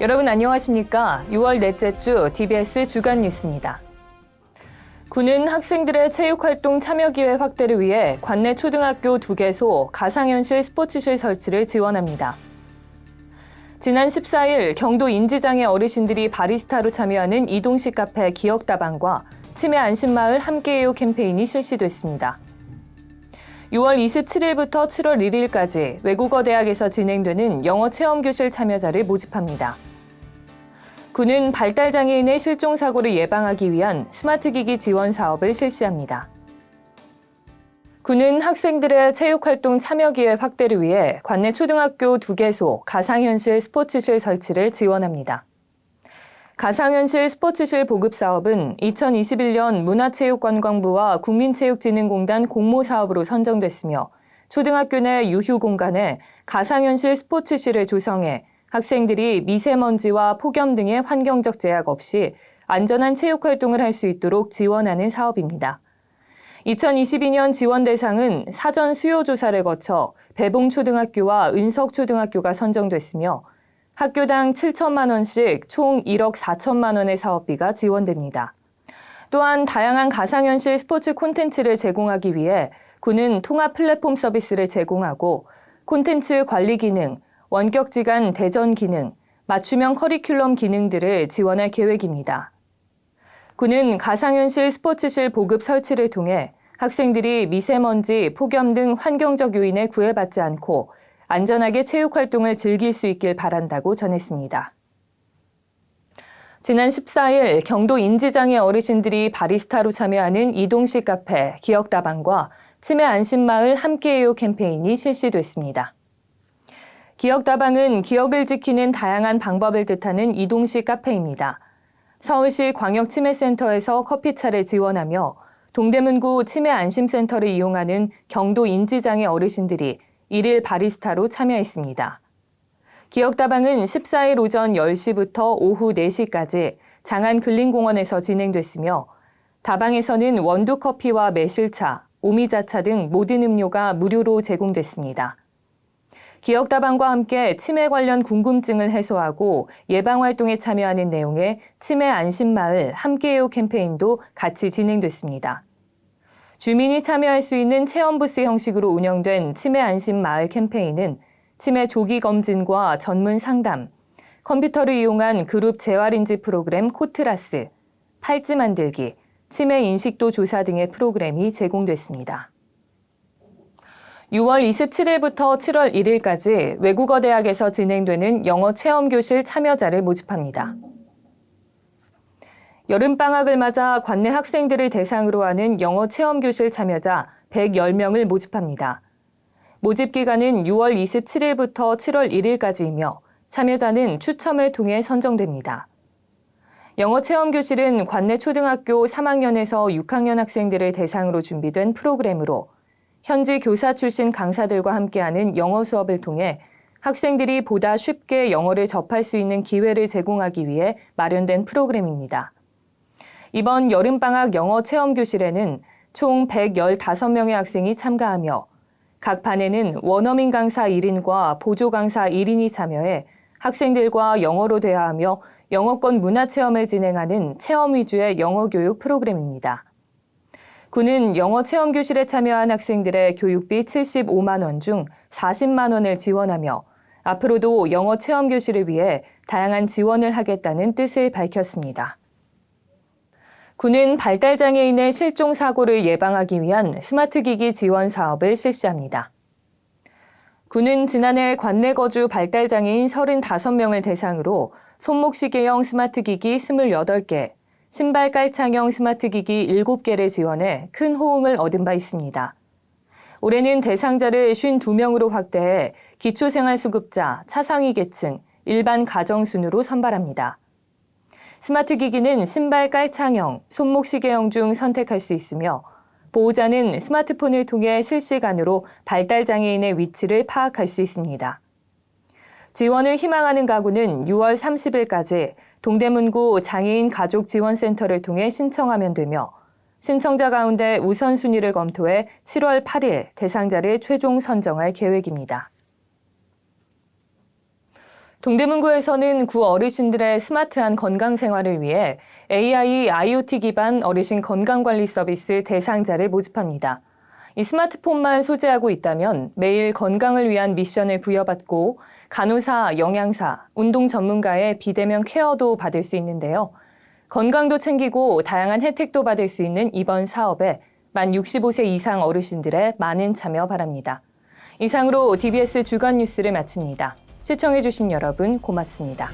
여러분 안녕하십니까? 6월 넷째 주 DBS 주간 뉴스입니다. 군은 학생들의 체육활동 참여 기회 확대를 위해 관내 초등학교 두 개소 가상현실 스포츠실 설치를 지원합니다. 지난 14일 경도 인지장애 어르신들이 바리스타로 참여하는 이동식 카페 기억다방과 치매 안심마을 함께해요 캠페인이 실시됐습니다. 6월 27일부터 7월 1일까지 외국어 대학에서 진행되는 영어 체험 교실 참여자를 모집합니다. 군은 발달 장애인의 실종 사고를 예방하기 위한 스마트 기기 지원 사업을 실시합니다. 군은 학생들의 체육활동 참여 기회 확대를 위해 관내 초등학교 두 개소 가상현실 스포츠실 설치를 지원합니다. 가상현실 스포츠실 보급 사업은 2021년 문화체육관광부와 국민체육진흥공단 공모 사업으로 선정됐으며 초등학교 내 유휴 공간에 가상현실 스포츠실을 조성해 학생들이 미세먼지와 폭염 등의 환경적 제약 없이 안전한 체육 활동을 할 수 있도록 지원하는 사업입니다. 2022년 지원 대상은 사전 수요 조사를 거쳐 배봉초등학교와 은석초등학교가 선정됐으며 학교당 7천만 원씩 총 1억 4천만 원의 사업비가 지원됩니다. 또한 다양한 가상현실 스포츠 콘텐츠를 제공하기 위해 군은 통합 플랫폼 서비스를 제공하고 콘텐츠 관리 기능, 원격지간 대전 기능, 맞춤형 커리큘럼 기능들을 지원할 계획입니다. 군은 가상현실 스포츠실 보급 설치를 통해 학생들이 미세먼지, 폭염 등 환경적 요인에 구애받지 않고 안전하게 체육 활동을 즐길 수 있길 바란다고 전했습니다. 지난 14일 경도 인지장애 어르신들이 바리스타로 참여하는 이동식 카페 기억다방과 치매 안심마을 함께해요 캠페인이 실시됐습니다. 기억다방은 기억을 지키는 다양한 방법을 뜻하는 이동식 카페입니다. 서울시 광역치매센터에서 커피차를 지원하며 동대문구 치매안심센터를 이용하는 경도 인지장애 어르신들이 일일 바리스타로 참여했습니다. 기억다방은 14일 오전 10시부터 오후 4시까지 장안 근린공원에서 진행됐으며 다방에서는 원두커피와 매실차, 오미자차 등 모든 음료가 무료로 제공됐습니다. 기억다방과 함께 치매 관련 궁금증을 해소하고 예방 활동에 참여하는 내용의 치매 안심마을 함께해요 캠페인도 같이 진행됐습니다. 주민이 참여할 수 있는 체험부스 형식으로 운영된 치매 안심마을 캠페인은 치매 조기 검진과 전문 상담, 컴퓨터를 이용한 그룹 재활인지 프로그램 코트라스, 팔찌 만들기, 치매 인식도 조사 등의 프로그램이 제공됐습니다. 6월 27일부터 7월 1일까지 외국어 대학에서 진행되는 영어 체험 교실 참여자를 모집합니다. 여름방학을 맞아 관내 학생들을 대상으로 하는 영어 체험 교실 참여자 110명을 모집합니다. 모집 기간은 6월 27일부터 7월 1일까지이며 참여자는 추첨을 통해 선정됩니다. 영어 체험 교실은 관내 초등학교 3학년에서 6학년 학생들을 대상으로 준비된 프로그램으로 현지 교사 출신 강사들과 함께하는 영어 수업을 통해 학생들이 보다 쉽게 영어를 접할 수 있는 기회를 제공하기 위해 마련된 프로그램입니다. 이번 여름방학 영어 체험 교실에는 총 115명의 학생이 참가하며 각 반에는 원어민 강사 1인과 보조 강사 1인이 참여해 학생들과 영어로 대화하며 영어권 문화 체험을 진행하는 체험 위주의 영어 교육 프로그램입니다. 군은 영어 체험 교실에 참여한 학생들의 교육비 75만 원 중 40만 원을 지원하며 앞으로도 영어 체험 교실을 위해 다양한 지원을 하겠다는 뜻을 밝혔습니다. 군은 발달장애인의 실종 사고를 예방하기 위한 스마트 기기 지원 사업을 실시합니다. 군은 지난해 관내 거주 발달장애인 35명을 대상으로 손목시계형 스마트 기기 28개, 신발 깔창형 스마트 기기 7개를 지원해 큰 호응을 얻은 바 있습니다. 올해는 대상자를 52명으로 확대해 기초생활수급자, 차상위 계층, 일반 가정 순으로 선발합니다. 스마트 기기는 신발 깔창형, 손목시계형 중 선택할 수 있으며 보호자는 스마트폰을 통해 실시간으로 발달 장애인의 위치를 파악할 수 있습니다. 지원을 희망하는 가구는 6월 30일까지 동대문구 장애인 가족 지원센터를 통해 신청하면 되며 신청자 가운데 우선순위를 검토해 7월 8일 대상자를 최종 선정할 계획입니다. 동대문구에서는 구 어르신들의 스마트한 건강 생활을 위해 AI, IoT 기반 어르신 건강관리 서비스 대상자를 모집합니다. 이 스마트폰만 소지하고 있다면 매일 건강을 위한 미션을 부여받고 간호사, 영양사, 운동 전문가의 비대면 케어도 받을 수 있는데요. 건강도 챙기고 다양한 혜택도 받을 수 있는 이번 사업에 만 65세 이상 어르신들의 많은 참여 바랍니다. 이상으로 DBS 주간 뉴스를 마칩니다. 시청해주신 여러분 고맙습니다.